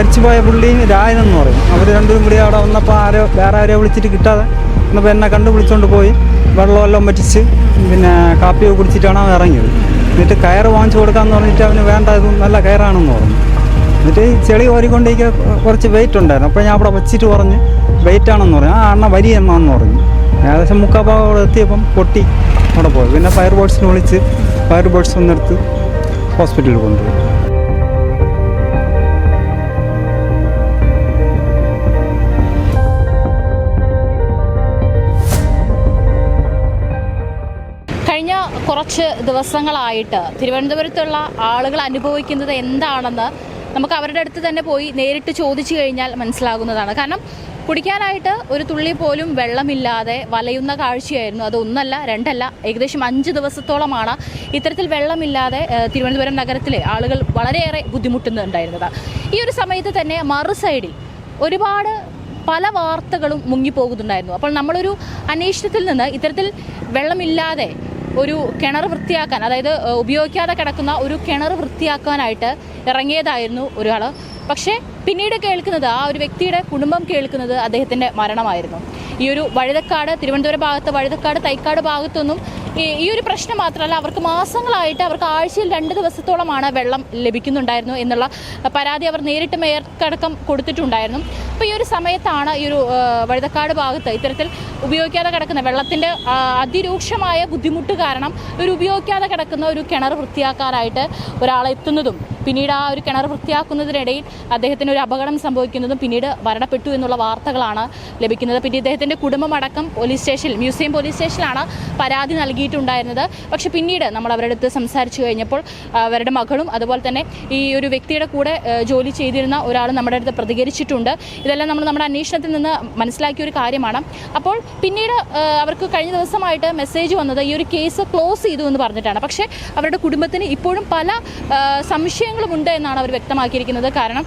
മരിച്ചുപോയ പുള്ളിയും രായനെന്ന് പറയും. അവർ രണ്ടുപേരും കൂടി അവിടെ വന്നപ്പോൾ ആരോ വേറെ ആരോ വിളിച്ചിട്ട് കിട്ടാതെ വന്നപ്പോൾ എന്നെ കണ്ടു വിളിച്ചുകൊണ്ട് പോയി. വെള്ളമെല്ലാം വറ്റിച്ച് പിന്നെ കാപ്പിയൊക്കെ കുടിച്ചിട്ടാണ് അവൻ ഇറങ്ങിയത്. എന്നിട്ട് കയർ വാങ്ങിച്ചു കൊടുക്കാമെന്ന് പറഞ്ഞിട്ട് അവന് വേണ്ട ഇത് നല്ല കയറാണെന്ന് പറഞ്ഞു. എന്നിട്ട് ചെളി ഓരിക്കൊണ്ടേക്ക് കുറച്ച് വെയിറ്റ് ഉണ്ടായിരുന്നു. അപ്പോൾ ഞാൻ അവിടെ വെച്ചിട്ട് പറഞ്ഞ് വെയിറ്റ് ആണെന്ന് പറഞ്ഞു. ആ അണ്ണ വരി എന്നാന്ന് പറഞ്ഞു. ഏകദേശം മുക്കാഭാഗം അവിടെ എത്തിയപ്പം പൊട്ടി അവിടെ പോയി. പിന്നെ ഫയർ ബോട്ട്സിനെ വിളിച്ച് ഫയർ ബോട്ട്സ് വന്നെടുത്ത് ഹോസ്പിറ്റലിൽ കൊണ്ടുപോയി. കഴിഞ്ഞ കുറച്ച് ദിവസങ്ങളായിട്ട് തിരുവനന്തപുരത്തുള്ള ആളുകൾ അനുഭവിക്കുന്നത് എന്താണെന്ന് നമുക്ക് അവരുടെ അടുത്ത് തന്നെ പോയി നേരിട്ട് ചോദിച്ചു കഴിഞ്ഞാൽ മനസ്സിലാകുന്നതാണ്. കാരണം കുടിക്കാനായിട്ട് ഒരു തുള്ളി പോലും വെള്ളമില്ലാതെ വലയുന്ന കാഴ്ചയായിരുന്നു. അത് ഒന്നല്ല രണ്ടല്ല ഏകദേശം അഞ്ച് ദിവസത്തോളമാണ് ഇത്തരത്തിൽ വെള്ളമില്ലാതെ തിരുവനന്തപുരം നഗരത്തിലെ ആളുകൾ വളരെയേറെ ബുദ്ധിമുട്ടുന്നുണ്ടായിരുന്നത്. ഈ ഒരു സമയത്ത് തന്നെ മറു സൈഡിൽ ഒരുപാട് പല വാർത്തകളും മുങ്ങിപ്പോകുന്നുണ്ടായിരുന്നു. അപ്പോൾ നമ്മളൊരു അന്വേഷണത്തിൽ നിന്ന് ഇത്തരത്തിൽ വെള്ളമില്ലാതെ ഒരു കിണർ വൃത്തിയാക്കാൻ അതായത് ഉപയോഗിക്കാതെ കിടക്കുന്ന ഒരു കിണർ വൃത്തിയാക്കാനായിട്ട് ഇറങ്ങിയതായിരുന്നു ഒരാൾ പക്ഷേ പിന്നീട് കേൾക്കുന്നത് ആ ഒരു വ്യക്തിയുടെ കുടുംബം കേൾക്കുന്നത് അദ്ദേഹത്തിന്റെ മരണമായിരുന്നു. ഈ ഒരു വഴുതക്കാട് തിരുവനന്തപുരം ഭാഗത്ത് വഴുതക്കാട് തൈക്കാട് ഭാഗത്തൊന്നും ഈ ഒരു പ്രശ്നം മാത്രമല്ല അവർക്ക് മാസങ്ങളായിട്ട് അവർക്ക് ആഴ്ചയിൽ രണ്ട് ദിവസത്തോളമാണ് വെള്ളം ലഭിക്കുന്നുണ്ടായിരുന്നു എന്നുള്ള പരാതി അവർ നേരിട്ട് മേയർക്കടക്കം കൊടുത്തിട്ടുണ്ടായിരുന്നു. അപ്പോൾ ഈ ഒരു സമയത്താണ് ഈ ഒരു വഴുതക്കാട് ഭാഗത്ത് ഇത്തരത്തിൽ ഉപയോഗിക്കാതെ കിടക്കുന്ന വെള്ളത്തിന്റെ അതിരൂക്ഷമായ ബുദ്ധിമുട്ട് കാരണം ഒരു ഉപയോഗിക്കാതെ കിടക്കുന്ന ഒരു കിണർ വൃത്തിയാക്കാനായിട്ട് ഒരാളെത്തുന്നതും പിന്നീട് ആ ഒരു കിണർ വൃത്തിയാക്കുന്നതിനിടയിൽ അദ്ദേഹത്തിന് ഒരു അപകടം സംഭവിക്കുന്നതും പിന്നീട് മരണപ്പെട്ടു എന്നുള്ള വാർത്തകളാണ് ലഭിക്കുന്നത്. പിന്നെ ഇദ്ദേഹത്തിന്റെ കുടുംബമടക്കം പോലീസ് സ്റ്റേഷനിൽ മ്യൂസിയം പോലീസ് സ്റ്റേഷനിലാണ് പരാതി നൽകിയിട്ടുണ്ടായിരുന്നത്. പക്ഷേ പിന്നീട് നമ്മൾ അവരുടെ അടുത്ത് സംസാരിച്ചു കഴിഞ്ഞപ്പോൾ അവരുടെ മകളും അതുപോലെ തന്നെ ഈ ഒരു വ്യക്തിയുടെ കൂടെ ജോലി ചെയ്തിരുന്ന ഒരാൾ നമ്മുടെ അടുത്ത് പ്രതികരിച്ചിട്ടുണ്ട്. ഇതെല്ലാം നമ്മൾ നമ്മുടെ അന്വേഷണത്തിൽ നിന്ന് മനസ്സിലാക്കിയ ഒരു കാര്യമാണ്. അപ്പോൾ പിന്നീട് അവർക്ക് കഴിഞ്ഞ ദിവസമായിട്ട് മെസ്സേജ് വന്നത് ഈ ഒരു കേസ് ക്ലോസ് ചെയ്തു എന്ന് പറഞ്ഞിട്ടാണ്. പക്ഷേ അവരുടെ കുടുംബത്തിന് ഇപ്പോഴും പല സംശയങ്ങളും ഉണ്ട് എന്നാണ് അവർ വ്യക്തമാക്കിയിരിക്കുന്നത്. കാരണം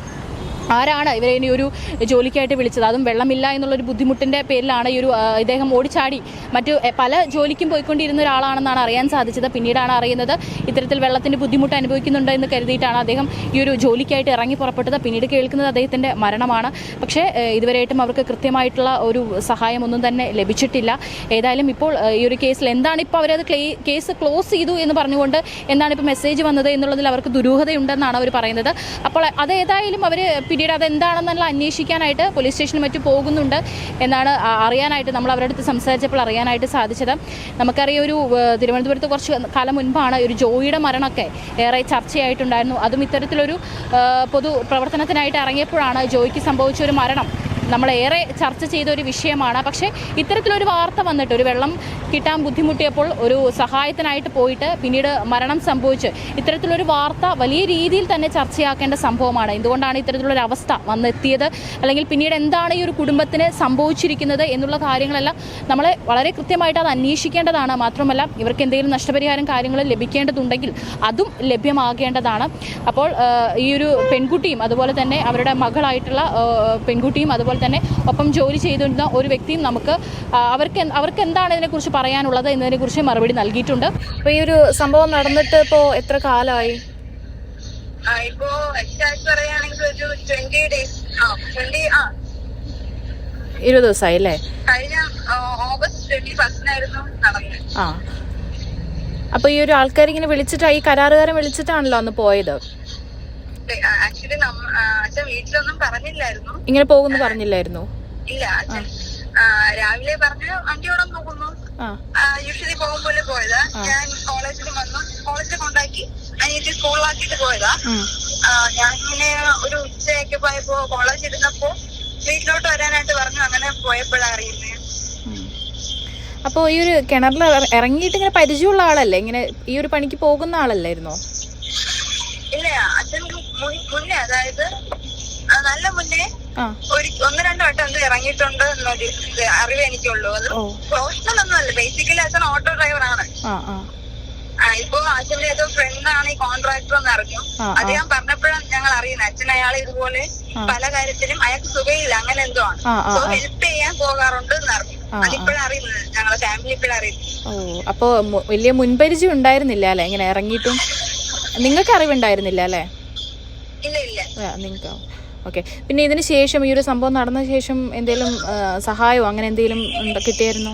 ആരാണ് ഇവരെ ഇനി ഒരു ജോലിക്കായിട്ട് വിളിച്ചത്? അതും വെള്ളമില്ല എന്നുള്ളൊരു ബുദ്ധിമുട്ടിന്റെ പേരിലാണ് ഈ ഒരു ഇദ്ദേഹം ഓടിച്ചാടി. മറ്റു പല ജോലിക്കും പോയിക്കൊണ്ടിരുന്ന ഒരാളാണെന്നാണ് അറിയാൻ സാധിച്ചത്. പിന്നീടാണ് അറിയുന്നത് ഇത്തരത്തിൽ വെള്ളത്തിന്റെ ബുദ്ധിമുട്ട് അനുഭവിക്കുന്നുണ്ട് എന്ന് കരുതിയിട്ടാണ് അദ്ദേഹം ഈ ഒരു ജോലിക്കായിട്ട് ഇറങ്ങി പുറപ്പെട്ടത്. പിന്നീട് കേൾക്കുന്നത് അദ്ദേഹത്തിന്റെ മരണമാണ്. പക്ഷേ ഇതുവരെയായിട്ടും അവർക്ക് കൃത്യമായിട്ടുള്ള ഒരു സഹായമൊന്നും തന്നെ ലഭിച്ചിട്ടില്ല. ഏതായാലും ഇപ്പോൾ ഈ ഒരു കേസിൽ എന്താണ് ഇപ്പോൾ അവരത് കേസ് ക്ലോസ് ചെയ്തു എന്ന് പറഞ്ഞുകൊണ്ട് എന്താണ് ഇപ്പോൾ മെസ്സേജ് വന്നത് എന്നുള്ളതിൽ അവർക്ക് ദുരൂഹതയുണ്ടെന്നാണ് അവർ പറയുന്നത്. അപ്പോൾ അതേതായാലും അവർ അവർ പിന്നീട് അതെന്താണെന്നുള്ള അന്വേഷിക്കാനായിട്ട് പോലീസ് സ്റ്റേഷനിൽ മറ്റും പോകുന്നുണ്ട് എന്നാണ് അറിയാനായിട്ട് നമ്മൾ അവരുടെ അടുത്ത് സംസാരിച്ചപ്പോൾ അറിയാനായിട്ട് സാധിച്ചത്. നമുക്കറിയാം ഒരു തിരുവനന്തപുരത്ത് കുറച്ച് കാലം മുൻപാണ് ഒരു ജോയിയുടെ മരണമൊക്കെ ഏറെ ചർച്ചയായിട്ടുണ്ടായിരുന്നു. അതും ഇത്തരത്തിലൊരു പൊതു പ്രവർത്തനത്തിനായിട്ട് ഇറങ്ങിയപ്പോഴാണ് ജോയിക്ക് സംഭവിച്ച ഒരു മരണം. നമ്മളേറെ ചർച്ച ചെയ്ത ഒരു വിഷയമാണ്. പക്ഷേ ഇത്തരത്തിലൊരു വാർത്ത വന്നിട്ട് ഒരു വെള്ളം കിട്ടാൻ ബുദ്ധിമുട്ടിയപ്പോൾ ഒരു സഹായത്തിനായിട്ട് പോയിട്ട് പിന്നീട് മരണം സംഭവിച്ച് ഇത്തരത്തിലൊരു വാർത്ത വലിയ രീതിയിൽ തന്നെ ചർച്ചയാക്കേണ്ട സംഭവമാണ്. എന്തുകൊണ്ടാണ് ഇത്തരത്തിലുള്ളൊരു അവസ്ഥ വന്നെത്തിയത്? അല്ലെങ്കിൽ പിന്നീട് എന്താണ് ഈ ഒരു കുടുംബത്തിന് സംഭവിച്ചിരിക്കുന്നത് എന്നുള്ള കാര്യങ്ങളെല്ലാം നമ്മളെ വളരെ കൃത്യമായിട്ട് അത് അന്വേഷിക്കേണ്ടതാണ്. മാത്രമല്ല ഇവർക്ക് എന്തെങ്കിലും നഷ്ടപരിഹാരം കാര്യങ്ങൾ ലഭിക്കേണ്ടതുണ്ടെങ്കിൽ അതും ലഭ്യമാകേണ്ടതാണ്. അപ്പോൾ ഈ ഒരു പെൺകുട്ടിയും അതുപോലെ തന്നെ അവരുടെ മകളായിട്ടുള്ള പെൺകുട്ടിയും അതുപോലെ തന്നെ ഒപ്പം ജോലി ചെയ്തിരുന്ന ഒരു വ്യക്തിയും നമുക്ക് അവർക്ക് അവർക്ക് എന്താണ് ഇതിനെക്കുറിച്ച് പറയാനുള്ളത് എന്നതിനെക്കുറിച്ച് മറുപടി നൽകിയിട്ടുണ്ട്. അപ്പോൾ ഈ ഒരു സംഭവം നടന്നിട്ട് ഇപ്പോ എത്ര കാലമായി? ആ, ഇപ്പോ എക്സാക്ട് പറയുകയാണെങ്കിൽ ഒരു ട്വന്റി ഡേയ്സ് ആ ട്വന്റി ആ. ഇരുപത് ദിവസമായി അല്ലേ? കഴിഞ്ഞ ഓഗസ്റ്റ് ട്വന്റി ഫസ്റ്റിനായിരുന്നു നടന്നത്. ആ. അപ്പോൾ ഈ ഒരു ആൾക്കാർ ഇങ്ങനെ വിളിച്ചിട്ട് ഈ കരാറുകാരൻ വിളിച്ചിട്ടാണല്ലോ അന്ന് പോയത്? ആക്ച്വലി അച്ഛൻ വീട്ടിലൊന്നും പറഞ്ഞില്ലായിരുന്നു. ഇങ്ങനെ പോകുന്നു പറഞ്ഞില്ലായിരുന്നു? ഇല്ല അച്ഛൻ രാവിലെ പറഞ്ഞു വണ്ടി ഓടാൻ പോകുന്നു. യൂഷ്വലി പോകും പോലെ പോയതാ. ഞാൻ കോളേജിൽ വന്നു. കോളേജിൽ കൊണ്ടാക്കി അനിയത്തി സ്കൂളിലാക്കിട്ട് പോയതാ. ഞാൻ ഇങ്ങനെ ഒരു ഉച്ചയൊക്കെ പോയപ്പോ കോളേജ് ഇരുന്നപ്പോ വീട്ടിലോട്ട് വരാനായിട്ട് പറഞ്ഞു. അങ്ങനെ പോയപ്പോഴാണ് അറിയുന്നത് അപ്പോൾ ഈ ഒരു കിണറിൽ ഇറ- ഇറങ്ങിയിട്ട് ഇങ്ങനെ പരിചയമുള്ള ആളല്ലേ? ഇങ്ങനെ ഈ ഒരു പണിക്ക് പോകുന്ന ആളല്ലായിരുന്നോ? ഇല്ല അച്ഛൻ മുന്നേ അതായത് നല്ല മുന്നേ ഒരു ഒന്ന് രണ്ട് വട്ടം എന്ത് ഇറങ്ങിയിട്ടുണ്ട് എന്നൊരു അറിവ് എനിക്കുള്ളൂ. അത്. പ്രൊഫഷണൽ ഒന്നുമല്ല ബേസിക്കലി അച്ഛൻ ഓട്ടോ ഡ്രൈവർ ആണ്. ഇപ്പൊ അച്ഛന്റെ ഏതോ ഫ്രണ്ട് ആണ് ഈ കോൺട്രാക്ടർ എന്ന് അറിഞ്ഞു. ഞാൻ പറഞ്ഞപ്പോഴാണ് ഞങ്ങൾ അറിയുന്നത്. അച്ഛൻ അയാൾ ഇതുപോലെ പല കാര്യത്തിലും അയാൾക്ക് സുഖയില്ല. അങ്ങനെ എന്തോ ആണ്. സോ. ഹെൽപ്പ് ചെയ്യാൻ പോകാറുണ്ട് എന്ന് അറിഞ്ഞു. ആ, അറിയുന്നത്. ഞങ്ങളെ ഫാമിലി ഇപ്പോഴാണ് അറിയുന്നത്. ഓ അപ്പോൾ വലിയ മുൻപരിചയം ഉണ്ടായിരുന്നില്ല അല്ലെ? ഇങ്ങനെ ഇറങ്ങിയിട്ടും. നിങ്ങൾക്ക് അറിവുണ്ടായിരുന്നില്ല അല്ലേ? ഇല്ല ഇല്ല നിങ്ങൾക്ക് ഓക്കെ. പിന്നെ ഇതിന് ശേഷം ഈ ഒരു സംഭവം നടന്ന ശേഷം എന്തെങ്കിലും സഹായമോ അങ്ങനെ എന്തെങ്കിലും കിട്ടിയായിരുന്നു?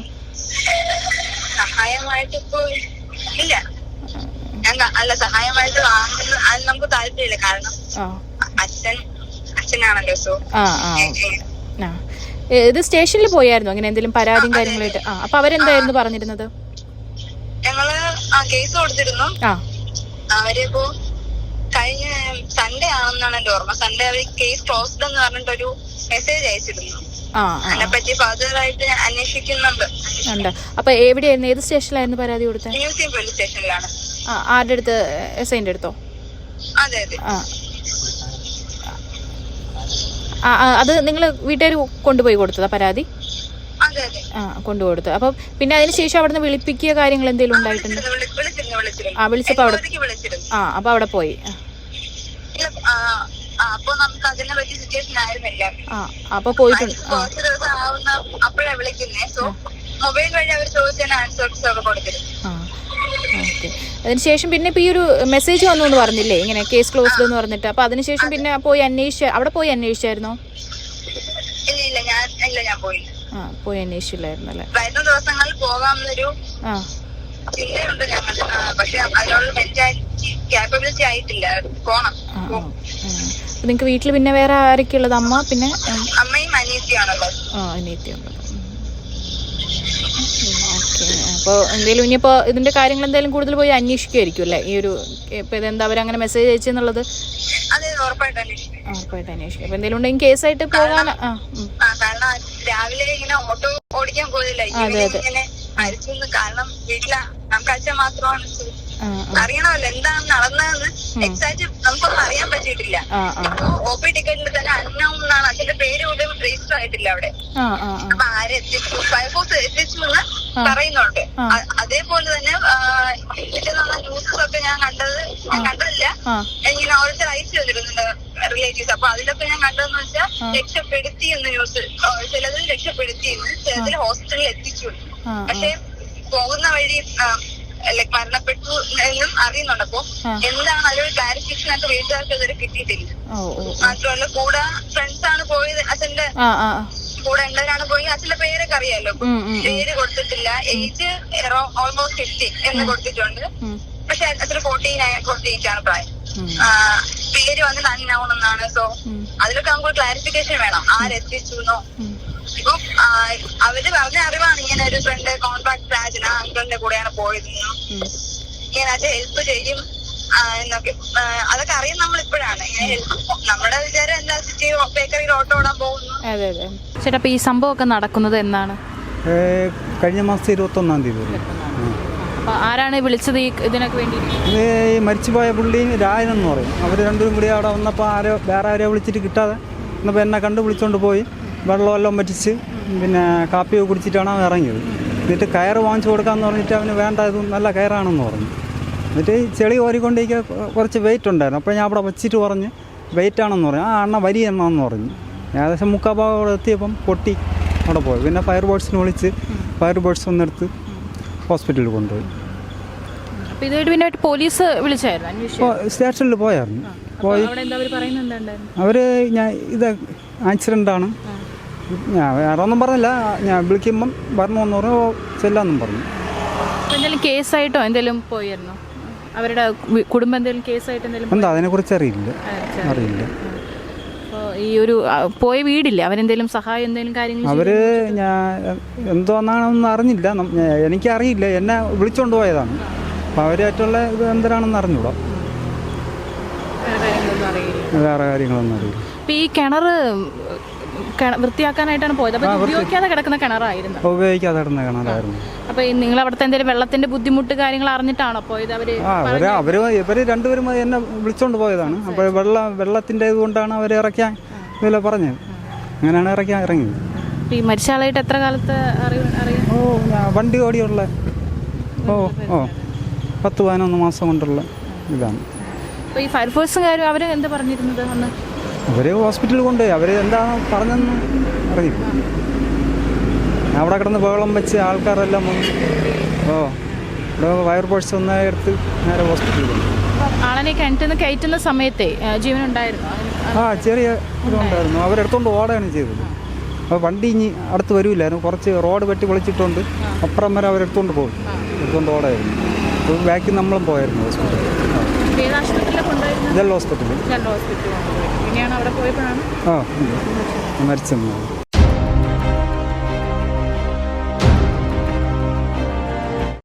സഹായമായിട്ട് ഇപ്പൊ ഇല്ല. അല്ല സഹായമായിട്ട് വാങ്ങുന്ന അത് നമുക്ക് താല്പര്യമില്ല. കാരണം ആ. അച്ഛൻ അച്ഛനാണല്ലോ സോ ഇത് സ്റ്റേഷനിൽ പോയായിരുന്നു? അങ്ങനെ എന്തെങ്കിലും പരാതിയും കാര്യങ്ങളായിട്ട്? ആ അപ്പൊ അവരെന്തായിരുന്നു പറഞ്ഞിരുന്നത്? ഞങ്ങൾ കേസ് കൊടുത്തിരുന്നു. അവരിപ്പോ കഴിഞ്ഞ സൺഡേ ആണെന്നാണ് എന്റെ ഓർമ്മ. സൺഡേ അവർ കേസ് ക്ലോസ്ഡ് എന്ന് പറഞ്ഞിട്ടൊരു മെസ്സേജ് അയച്ചിരുന്നു. അതിനെപ്പറ്റി ഫർദർ ആയിട്ട് അന്വേഷിക്കുന്നുണ്ട്. ഉണ്ട്. അപ്പൊ എവിടെയായിരുന്നു? ഏത് സ്റ്റേഷനിലായിരുന്നു പരാതി കൊടുത്തത്? മ്യൂസിയം പോലീസ് സ്റ്റേഷനിലാണ് ആരുടെ അടുത്ത്? എസ് ഐന്റെ അടുത്തോ? അതെ അതെ. അത് നിങ്ങൾ വീട്ടുകാർ കൊണ്ടുപോയി കൊടുത്തതാ പരാതി? അതെ അതെ. ആ കൊണ്ടുകൊടുത്തു അപ്പം പിന്നെ അതിന് ശേഷം അവിടുന്ന് വിളിപ്പിക്കുക കാര്യങ്ങൾ എന്തെങ്കിലും ഉണ്ടായിട്ടുണ്ട്? ആ വിളിച്ചപ്പോ അവിടെ ആ അപ്പോൾ അവിടെ പോയി. അപ്പൊ നമുക്ക് അതിനെ പറ്റിയ സിറ്റുവേഷൻ ആയിരുന്നില്ല. പോയിട്ടുണ്ട്. ആ കുറച്ച് ദിവസം ആവുന്ന വിളിക്കുന്നേ. സോ മൊബൈൽ വഴി അവർ ചോദിച്ചതിന് ആൻസേർസ് ഒക്കെ കൊടുത്തിരുന്നു അതിനുശേഷം പിന്നെ ഇപ്പൊ ഈ ഒരു മെസ്സേജ് വന്നു എന്ന് പറഞ്ഞില്ലേ? ഇങ്ങനെ കേസ് ക്ലോസ്ഡ് എന്ന് പറഞ്ഞിട്ട്. അപ്പൊ അതിനുശേഷം പിന്നെ പോയി അന്വേഷിച്ച അവിടെ പോയി അന്വേഷിച്ചായിരുന്നോ? ഇല്ല ഞാൻ ഇല്ല ഞാൻ പോയില്ല. ആ പോയി അന്വേഷിച്ചില്ലായിരുന്നു അല്ലേ വരുന്ന ദിവസങ്ങളിൽ പോകാമെന്നൊരു ആ ചിന്തയുണ്ട് ഞങ്ങൾ പക്ഷെ അതിനുള്ള മെന്റാലിറ്റി ക്യാപ്പബിലിറ്റി ആയിട്ടില്ല. പോണം. നിങ്ങക്ക് വീട്ടിൽ പിന്നെ വേറെ ആരൊക്കെ ഉള്ളത്? അമ്മ പിന്നെ അമ്മയും അനിയത്തിയാണുള്ളത്. ആ അനിയത്തിയുള്ളത് അപ്പോൾ എന്തെങ്കിലും ഇനിയിപ്പോൾ ഇതിന്റെ കാര്യങ്ങൾ എന്തെങ്കിലും കൂടുതൽ പോയി അന്വേഷിക്കുമായിരിക്കും അല്ലേ? ഈ ഒരു എന്താ ഇതെന്താ അങ്ങനെ മെസ്സേജ് അയച്ചെന്നുള്ളത് ഉറപ്പായിട്ട് അന്വേഷിക്കും. അപ്പോൾ എന്തെങ്കിലും ഉണ്ടെങ്കിൽ കേസായിട്ട് പോകാൻ രാവിലെ ഇങ്ങനെ ഓട്ടോ ഓടിക്കാൻ പോയില്ല അതെ, അതെ. ഇങ്ങനെ മരിച്ചു കാരണം വീട്ടില നമുക്ക് അച്ഛൻ മാത്രമാണ് അറിയണമല്ലോ എന്താണ് നടന്നതെന്ന് എക്സാക്ട് നമുക്കൊന്നും അറിയാൻ പറ്റിയിട്ടില്ല. ഒ പി ടിക്കറ്റിൽ തന്നെ അന്നം എന്നാണ് അച്ഛന്റെ പേര് പോലും രജിസ്റ്റർ ആയിട്ടില്ല അവിടെ. അപ്പൊ ആരെത്തിച്ചു ഫയർഫോഴ്സ് എത്തിച്ചു? എന്ന് പറയുന്നുണ്ട്. അതേപോലെ തന്നെ പിറ്റേന്ന് ന്യൂസസ് ഒക്കെ ഞാൻ കണ്ടത് ഞാൻ കണ്ടതില്ല. ഇങ്ങനെ ഓരോരുത്തർ അയച്ചു തന്നിരുന്നുണ്ട് റിലേറ്റീവ്സ് അപ്പൊ അതിലൊക്കെ ഞാൻ കണ്ടതെന്ന് വെച്ചാൽ രക്ഷപ്പെടുത്തി എന്ന് ന്യൂസ് ചിലതിൽ രക്ഷപ്പെടുത്തി എന്ന് ചിലതിൽ ഹോസ്പിറ്റലിൽ എത്തിച്ചു. പക്ഷെ പോകുന്ന വഴി ലൈക് മരണപ്പെട്ടു എന്നും അറിയുന്നുണ്ട്. അപ്പൊ. എന്താണ് അതിലൊരു ക്ലാരിഫിക്കേഷൻ ആയിട്ട് വീട്ടുകാർക്ക് ഇതുവരെ കിട്ടിയിട്ടില്ല. മാത്രമല്ല കൂടെ ഫ്രണ്ട്സ് ആണ് പോയത്. അച്ഛന്റെ. കൂടെ ഉള്ളവരാണ് പോയി. അച്ഛന്റെ പേരൊക്കെ അറിയാലോ. പേര് കൊടുത്തിട്ടില്ല. ഏജ് ഓൾമോസ്റ്റ് ഫിഫ്റ്റി എന്ന് കൊടുത്തിട്ടുണ്ട്. പക്ഷെ അച്ഛന് ഫോർട്ടീൻ ഫോർട്ടി എയ്റ്റ് ആണ് പ്രായം പേര് വന്ന് അൺനൗൺ എന്നാണ്. സോ അതിലൊക്കെ നമുക്ക് ക്ലാരിഫിക്കേഷൻ വേണം. ആരെത്തിച്ചു എന്നോ ഇപ്പം അവർ പറഞ്ഞ അറിവാണ്. ഇങ്ങനെ ഒരു ഫ്രണ്ട് കോൺട്രാക്ട് രാജന അങ്കിളിന്റെ കൂടെയാണ് പോയതെന്നും ഉം. ഇങ്ങനെ അത് ഹെൽപ്പ് ചെയ്യും. എന്നൊക്കെ. അതൊക്കെ അറിയാൻ നമ്മൾ ഇപ്പോഴാണ്. നമ്മുടെ വിചാരം എന്താ? സിറ്റി ബേക്കറിയിൽ ഓട്ടോ ഓടാൻ പോകുന്നു. അതെ അതെ. ചേട്ടാ ഈ സംഭവം ഒക്കെ നടക്കുന്നത് എന്നാണ്? കഴിഞ്ഞ മാസം ഇരുപത്തൊന്നാം തീയതി. വരും ആരാണ് വിളിച്ചത് ഈ ഇതിനൊക്കെ വേണ്ടി ഈ മരിച്ചുപോയ പുള്ളി രാജൻ എന്ന് പറയും. അവർ രണ്ടുപേരും കൂടി അവിടെ വന്നപ്പോൾ ആരോ വേറെ ആരെയോ വിളിച്ചിട്ട് കിട്ടാതെ എന്നപ്പോൾ എന്നെ കണ്ട് വിളിച്ചുകൊണ്ട് പോയി. വെള്ളമെല്ലാം പറ്റിച്ച് പിന്നെ കാപ്പിയൊക്കെ കുടിച്ചിട്ടാണ് അവൻ ഇറങ്ങിയത്. എന്നിട്ട് കയർ വാങ്ങിച്ചു കൊടുക്കാമെന്ന് പറഞ്ഞിട്ട് അവന് വേണ്ട ഇത് നല്ല കയറാണെന്ന് പറഞ്ഞു. എന്നിട്ട് ചെളി ഓരിക്കൊണ്ടേക്ക് കുറച്ച് വെയിറ്റ് ഉണ്ടായിരുന്നു. അപ്പോൾ ഞാൻ അവിടെ വെച്ചിട്ട് പറഞ്ഞ് വെയിറ്റ് ആണെന്ന് പറഞ്ഞു. ആ അണ്ണ വരി എണ്ണാന്ന് പറഞ്ഞു. ഏകദേശം മുക്കാൽ ഭാഗം അവിടെ എത്തിയപ്പം പൊട്ടി അവിടെ പോയി. പിന്നെ ഫയർ ബോട്ട്സിനെ വിളിച്ച് ഫയർ ബോട്ട്സ് ഒന്നെടുത്ത് ഹോസ്പിറ്റലിൽ കൊണ്ടുപോയി. അപ്പോൾ ഇതായിട്ട് പിന്നെ പോലീസ് വിളിച്ചായിരുന്നു അന്വേഷിച്ചു സ്റ്റേഷനിൽ പോയായിരുന്നു. പോയി അവർ അവർ ഞാൻ ഇത് ആക്സിഡന്റ് ആണ്. ഞാൻ വേറെ ഒന്നും പറഞ്ഞില്ല. ഞാൻ വിളിക്കുമ്പം പറഞ്ഞു ഓ, ചെല്ലാന്നും പറഞ്ഞു. എന്തെങ്കിലും കേസായിട്ടോ എന്തെങ്കിലും പോയിരുന്നു അവരുടെ കുടുംബം എന്തെങ്കിലും കേസായിട്ട് എന്തെങ്കിലും എന്താ അതിനെക്കുറിച്ച് അറിയില്ല. അറിയില്ല. ഈ ഒരു പോയ വീടില്ല? അവരെന്തെങ്കിലും സഹായം എന്തെങ്കിലും കാര്യങ്ങൾ അവർ ഞാൻ എന്തോന്നാണെന്ന് അറിഞ്ഞില്ല. എനിക്കറിയില്ല. എന്നെ വിളിച്ചോണ്ട് പോയതാണ്. അപ്പോൾ അവരായിട്ടുള്ള ഇത് എന്തരാണെന്ന് അറിഞ്ഞൂടാ. വേറെ കാര്യങ്ങളൊന്നും അറിയില്ല. അപ്പോൾ ഈ കിണർ വൃത്തിയാക്കാനായിട്ടാണ് പോയത്. അപ്പോൾ ഉപയോഗിക്കാതെ കിടക്കുന്ന കിണറായിരുന്നു. ഉപയോഗിക്കാതെ കിടന്ന കിണറായിരുന്നു. അപ്പോൾ നിങ്ങൾ അവിടുത്തെ എന്തെങ്കിലും വെള്ളത്തിന്റെ ബുദ്ധിമുട്ട് കാര്യങ്ങൾ അറിഞ്ഞിട്ടാണോ പോയത്? അവർ അവർ അവർ അവർ രണ്ടുപേരും എന്നെ വിളിച്ചുകൊണ്ട് പോയതാണ്. അപ്പോൾ വെള്ളം വെള്ളത്തിന്റെ ഇതുകൊണ്ടാണ് അവരെ ഇറക്കാൻ ഇതിലെ പറഞ്ഞത്. അങ്ങനെയാണ് ഇറക്കാൻ ഇറങ്ങിയത്. ഈ മരിച്ച ആളായിട്ട് എത്ര കാലത്ത് അറിയാം? ഓ വണ്ടി ഓടിയുള്ള ഓ ഓ. പത്ത് പതിനൊന്ന് മാസം കൊണ്ടുള്ള ഇതാണ്. അപ്പോൾ ഈ ഫയർഫോഴ്സും അവർ എന്താ പറഞ്ഞിരുന്നത് അന്ന്? അവർ ഹോസ്പിറ്റലിൽ കൊണ്ടുപോയി. അവർ എന്താണ് പറഞ്ഞെന്ന് അറിയില്ല. അവിടെ കിടന്ന് ബഹളം വെച്ച് ആൾക്കാരെല്ലാം വന്നു ഓ ഇവിടെ ബോട്ട്സ് ഒന്നായി എടുത്ത് നേരെ ഹോസ്പിറ്റലിൽ കൊണ്ട് ആളനെ കയറ്റുന്ന സമയത്തെ ജീവൻ ജീവനുണ്ടായിരുന്നു? ആ ചെറിയ ഇതുണ്ടായിരുന്നു. അവരെടുത്തോണ്ട് ഓടുകയാണ് ചെയ്തത്. അപ്പോൾ വണ്ടി ഇനി അടുത്ത് വരില്ലായിരുന്നു. കുറച്ച് റോഡ് വെട്ടി വിളിച്ചിട്ടുണ്ട് അപ്പുറം വരെ അവരെടുത്തോണ്ട് പോകും എടുത്തോണ്ട് ഓടായിരുന്നു. അപ്പോൾ ബാക്കി നമ്മളും പോയായിരുന്നു ഹോസ്പിറ്റലിൽ. ജനറൽ ഹോസ്പിറ്റലിൽ. ആ. മരിച്ചെന്ന്.